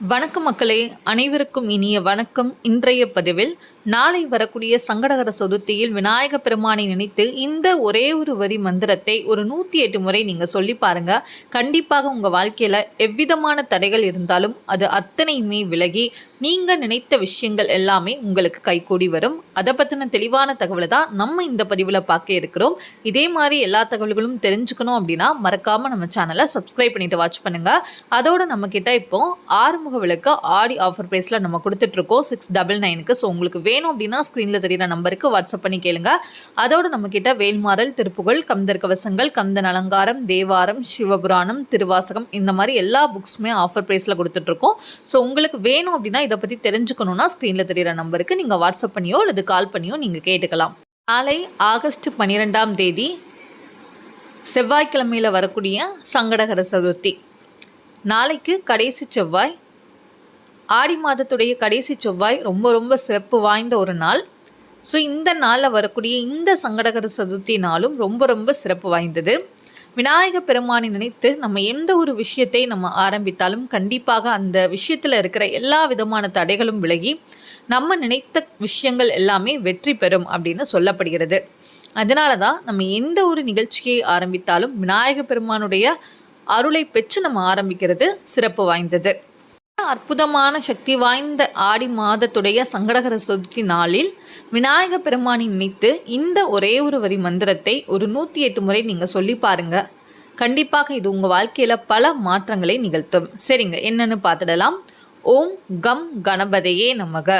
வணக்கம் மக்களே அனைவருக்கும் இனிய வணக்கம். இன்றைய பதிவில் நாளை வரக்கூடிய சங்கடகர சதுர்த்தியில் விநாயக பெருமானை நினைத்து இந்த ஒரே ஒரு வரி மந்திரத்தை ஒரு நூற்றி எட்டு முறை நீங்கள் சொல்லி பாருங்க. கண்டிப்பாக உங்கள் வாழ்க்கையில் எவ்விதமான தடைகள் இருந்தாலும் அது அத்தனையுமே விலகி நீங்கள் நினைத்த விஷயங்கள் எல்லாமே உங்களுக்கு கைகூடி வரும். அதை பற்றின தெளிவான தகவலை தான் நம்ம இந்த பதிவில் பார்க்க இருக்கிறோம். இதே மாதிரி எல்லா தகவல்களும் தெரிஞ்சுக்கணும் அப்படின்னா மறக்காமல் நம்ம சேனலை சப்ஸ்கிரைப் பண்ணிட்டு வாட்ச் பண்ணுங்கள் அதோட நம்மக்கிட்ட இப்போ ஆறுமுக விளக்கு ஆடி ஆஃபர் ப்ரைஸில் நம்ம கொடுத்துட்ருக்கோம் சிக்ஸ் டபுள் நைனுக்கு ஸோ உங்களுக்கு வேணும் அப்படின்னா ஸ்க்ரீனில் தெரியுற நம்பருக்கு வாட்ஸ்அப் பண்ணி கேளுங்க. அதோடு நம்மக்கிட்ட வேல்மாறல் திருப்புகழ் கந்தர் கவசங்கள் கந்தன் அலங்காரம் தேவாரம் சிவபுராணம் திருவாசகம் இந்த மாதிரி எல்லா புக்ஸுமே ஆஃபர் ப்ரைஸில் கொடுத்துட்ருக்கோம். ஸோ உங்களுக்கு வேணும் அப்படின்னா இதை பற்றி தெரிஞ்சுக்கணுன்னா ஸ்க்ரீனில் தெரியுற நம்பருக்கு நீங்கள் வாட்ஸ்அப் பண்ணியோ அல்லது கால் பண்ணியோ நீங்கள் கேட்டுக்கலாம். நாளை ஆகஸ்ட் பன்னிரெண்டாம் தேதி செவ்வாய்க்கிழமையில் வரக்கூடிய சங்கடகர சதுர்த்தி. நாளைக்கு கடைசி செவ்வாய் ஆடி மாதத்துடைய கடைசி செவ்வாய் ரொம்ப ரொம்ப சிறப்பு வாய்ந்த ஒரு நாள். ஸோ இந்த நாளில் வரக்கூடிய இந்த சங்கடகர சதுர்த்தி நாளும் ரொம்ப ரொம்ப சிறப்பு வாய்ந்தது. விநாயக பெருமானை நினைத்து நம்ம எந்த ஒரு விஷயத்தை நம்ம ஆரம்பித்தாலும் கண்டிப்பாக அந்த விஷயத்தில் இருக்கிற எல்லா விதமான தடைகளும் விலகி நம்ம நினைத்த விஷயங்கள் எல்லாமே வெற்றி பெறும் அப்படின்னு சொல்லப்படுகிறது. அதனால தான் நம்ம எந்த ஒரு நிகழ்ச்சியை ஆரம்பித்தாலும் விநாயக பெருமானுடைய அருளை பெற்று நம்ம ஆரம்பிக்கிறது சிறப்பு வாய்ந்தது. அற்புதமான சக்தி வாய்ந்த ஆடி மாதத்துடைய சங்கடகர சதுர்த்தி நாளில் விநாயக பெருமானை நினைத்து இந்த ஒரே ஒரு வரி மந்திரத்தை ஒரு நூற்றி எட்டு முறை நீங்கள் சொல்லி பாருங்க. கண்டிப்பாக இது உங்கள் வாழ்க்கையில் பல மாற்றங்களை நிகழ்த்தும். சரிங்க என்னன்னு பார்த்துடலாம். ஓம் கம் கணபதையே நமக.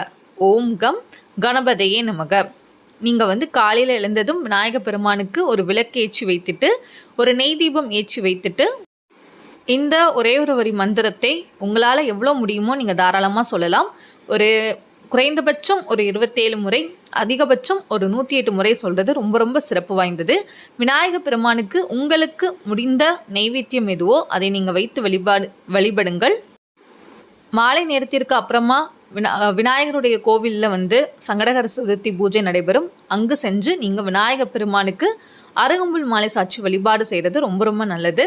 ஓம் கம் கணபதையே நமக. நீங்கள் வந்து காலையில் எழுந்ததும் விநாயக பெருமானுக்கு ஒரு விளக்கு ஏற்றி வைத்துட்டு ஒரு நெய் தீபம் ஏற்றி வைத்துட்டு இந்த ஒரே ஒரு வரி மந்திரத்தை உங்களால் எவ்வளோ முடியுமோ நீங்கள் தாராளமாக சொல்லலாம். ஒரு குறைந்தபட்சம் ஒரு இருபத்தேழு முறை அதிகபட்சம் ஒரு நூற்றி எட்டு முறை சொல்கிறது ரொம்ப ரொம்ப சிறப்பு வாய்ந்தது. விநாயக பெருமானுக்கு உங்களுக்கு முடிந்த நைவேத்தியம் எதுவோ அதை நீங்கள் வைத்து வழிபாடு வழிபடுங்கள். மாலை நேரத்திற்கு அப்புறமா வினா விநாயகருடைய கோவிலில் வந்து சங்கடகர சதுர்த்தி பூஜை நடைபெறும். அங்கு சென்று நீங்கள் விநாயக பெருமானுக்கு அருகம்புல் மாலை சாட்சி வழிபாடு செய்கிறது ரொம்ப ரொம்ப நல்லது.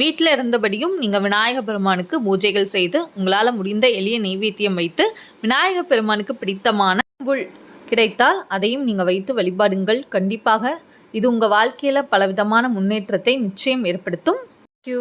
வீட்டில் இருந்தபடியும் நீங்கள் விநாயக பெருமானுக்கு பூஜைகள் செய்து உங்களால் முடிந்த எளிய நெய்வேத்தியம் வைத்து விநாயக பெருமானுக்கு பிடித்தமான புல் கிடைத்தால் அதையும் நீங்கள் வைத்து வழிபாடுங்கள். கண்டிப்பாக இது உங்கள் வாழ்க்கையில் பலவிதமான முன்னேற்றத்தை நிச்சயம் ஏற்படுத்தும். தேங்க்யூ